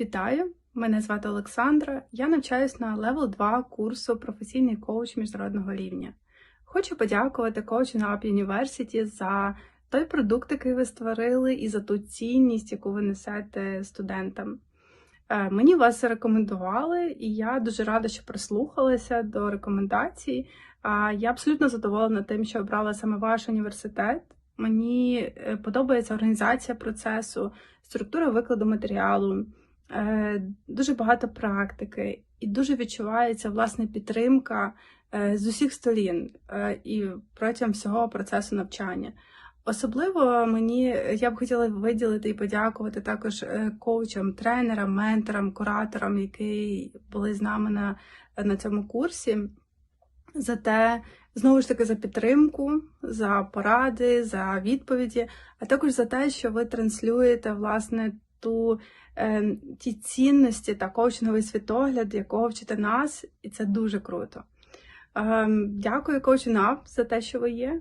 Вітаю! Мене звати Олександра. Я навчаюсь на Level 2 курсу професійний коуч міжнародного рівня. Хочу подякувати Coaching Up University за той продукт, який ви створили, і за ту цінність, яку ви несете студентам. Е, Мені вас рекомендували, і я дуже рада, що прислухалася до рекомендацій. Я абсолютно задоволена тим, що обрала саме ваш університет. Мені е, подобається організація процесу, структура викладу матеріалу, дуже багато практики, і дуже відчувається власне підтримка е, з усіх сторін е, і протягом всього процесу навчання. Особливо мені я б хотіла виділити і подякувати також е, коучам, тренерам, менторам, кураторам, які були з нами на, на цьому курсі, за те, знову ж таки, за підтримку, за поради, за відповіді, а також за те, що ви транслюєте власне ту, е, ті цінності та коучинговий світогляд, якого вчите нас, і це дуже круто. Е, Дякую, коучинап, за те, що ви є.